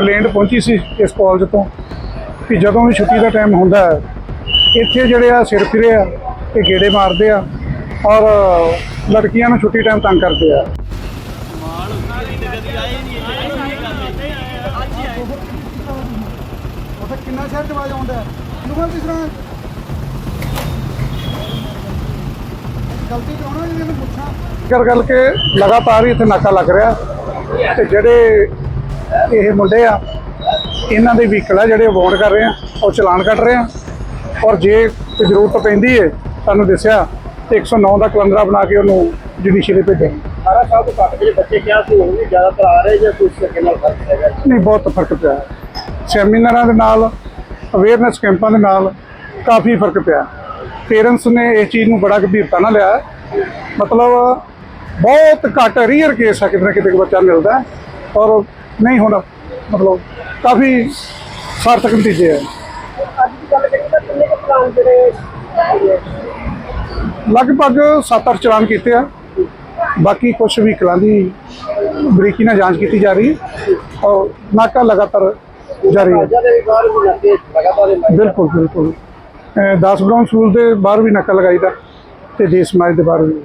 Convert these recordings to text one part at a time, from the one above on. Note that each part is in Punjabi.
ਕੰਪਲੇਂਟ ਪਹੁੰਚੀ ਸੀ ਇਸ ਕਾਲਜ ਤੋਂ ਕਿ ਜਦੋਂ ਵੀ ਛੁੱਟੀ ਦਾ ਟਾਈਮ ਹੁੰਦਾ ਹੈ ਇੱਥੇ ਜਿਹੜੇ ਆ ਸਿਰ ਫਿਰੇ ਆ ਇਹ ਗੇੜੇ ਮਾਰਦੇ ਆ ਔਰ ਲੜਕੀਆਂ ਨੂੰ ਛੁੱਟੀ ਟਾਈਮ ਤੰਗ ਕਰਦੇ ਆ। ਕਿੰਨਾ ਸ਼ਹਿਰ ਚ ਆਵਾਜ਼ ਆਉਂਦਾ ਕਿਹਨੂੰ ਕਿਸ ਤਰ੍ਹਾਂ। ਗਲਤੀ ਕਰਾਉਣਾ ਜੇ ਮੈਂ ਪੁੱਛਾਂ। ਕਰ ਗੱਲ ਕੇ ਲਗਾਤਾਰ ਹੀ ਇੱਥੇ ਨਾਕਾ ਲੱਗ ਰਿਹਾ ਤੇ ਜਿਹੜੇ ਇਹ ਮੁੰਡੇ ਆ ਇਹਨਾਂ ਦੇ ਵਹੀਕਲ ਆ ਜਿਹੜੇ ਵਾਉਂਡ ਕਰ ਰਹੇ ਆ ਉਹ ਚਲਾਨ ਕੱਟ ਰਹੇ ਆ। ਔਰ ਜੇ ਕੋਈ ਜ਼ਰੂਰਤ ਪੈਂਦੀ ਹੈ ਸਾਨੂੰ ਦੱਸਿਆ ਤੇ 109 ਦਾ ਕਲੰਦਰਾ ਬਣਾ ਕੇ ਉਹਨੂੰ ਜੁਡੀਸ਼ੀਅਲੀ ਭੇਜਾਂਗੇ 18 ਸਾਲ ਤੋਂ ਘੱਟ ਜਿਹੜੇ ਬੱਚੇ ਕਿਹਾ ਸੀ ਹੁਣ ਵੀ ਜ਼ਿਆਦਾਤਰ ਆ ਰਹੇ ਜਾਂ ਕੁਝ ਸਕੇ ਨਾਲ ਫ਼ਰਕ ਹੈਗਾ ਨਹੀਂ ਬਹੁਤ ਫ਼ਰਕ ਪਿਆ। ਸੈਮੀਨਾਰਾਂ ਦੇ ਨਾਲ ਅਵੇਅਰਨੈਸ ਕੈਂਪਾਂ ਦੇ ਨਾਲ ਕਾਫੀ ਫ਼ਰਕ ਪਿਆ। ਪੇਰੈਂਟਸ ਨੇ ਇਸ ਚੀਜ਼ ਨੂੰ ਬੜਾ ਗੰਭੀਰਤਾ ਨਾਲ ਲਿਆ। ਮਤਲਬ ਬਹੁਤ ਘੱਟ ਰੀਅਰ ਕੇਸ ਹੈ ਕਿਤੇ ਨਾ ਕਿਤੇ ਬੱਚਾ ਮਿਲਦਾ ਔਰ ਨਹੀਂ ਹੁਣ ਮਤਲਬ ਕਾਫੀ ਸਾਰਥਕ ਨਤੀਜੇ ਹੈ ਅੱਜ ਦੀ ਗੱਲ ਕਰੀਏ ਤਾਂ ਕਿੰਨੇ ਕੁ ਪਲਾਨ ਜਿਹੜੇ ਲਗਭਗ 7-8 ਚਲਾਨ ਕੀਤੇ ਆ। ਬਾਕੀ ਕੁਝ ਵਹੀਕਲਾਂ ਦੀ ਬਰੀਕੀ ਨਾਲ ਜਾਂਚ ਕੀਤੀ ਜਾ ਰਹੀ ਹੈ ਔਰ ਨਾਕਾ ਲਗਾਤਾਰ ਜਾਰੀ ਹੈ। ਰਾਜਾਂ ਦੇ ਵੀ ਬਾਹਰ ਵੀ ਲੱਗੇ ਲਗਾਤਾਰ ਇਹ ਬਿਲਕੁਲ ਬਿਲਕੁਲ। ਅਹ ਦਸ ਬਰਾਉਨ ਸਕੂਲ ਦੇ ਬਾਹਰ ਵੀ ਨਾਕਾ ਲਗਾਈਦਾ ਤੇ ਦੇਸ਼ ਸਮਾਜ ਦੇ ਬਾਹਰ ਵੀ।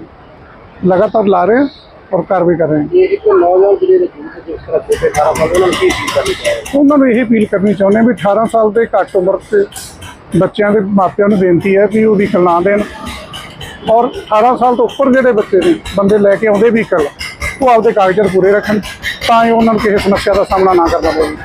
ਲਗਾਤਾਰ ਲਾ ਰਹੇ ਹਾਂ ਔਰ ਕਾਰਵਾਈ ਕਰ ਰਹੇ ਹਾਂ। ਇਹ ਇੱਕ ਨੌਜਵਾਨ ਜਿਹੜੇ ਨੇ ਜਿਸ ਤਰ੍ਹਾਂ ਛੋਟੇ 18 ਸਾਲ ਉਹਨਾਂ ਨੂੰ ਕੀ ਚੀਜ਼ ਕਰਨੀ ਚਾਹੀਦੀ ਉਹਨਾਂ ਨੂੰ ਇਹ ਅਪੀਲ ਕਰਨੀ ਚਾਹੁੰਦੇ ਹਾਂ ਵੀ 18 ਸਾਲ ਦੇ ਘੱਟ ਉਮਰ ਦੇ ਬੱਚਿਆਂ ਦੇ ਮਾਪਿਆਂ ਨੂੰ ਬੇਨਤੀ ਹੈ ਵੀ ਉਹ ਵਹੀਕਲ ਨਾ ਦੇਣ। ਔਰ 18 ਸਾਲ ਤੋਂ ਉੱਪਰ ਜਿਹੜੇ ਬੱਚੇ ਨੇ ਬੰਦੇ ਲੈ ਕੇ ਆਉਂਦੇ ਵਹੀਕਲ ਉਹ ਆਪਦੇ ਕਾਗਜ਼ਾਤ ਪੂਰੇ ਰੱਖਣ ਤਾਂ ਇਹ ਉਹਨਾਂ ਨੂੰ ਕਿਸੇ ਸਮੱਸਿਆ ਦਾ ਸਾਹਮਣਾ ਨਾ ਕਰਨਾ ਪਵੇ।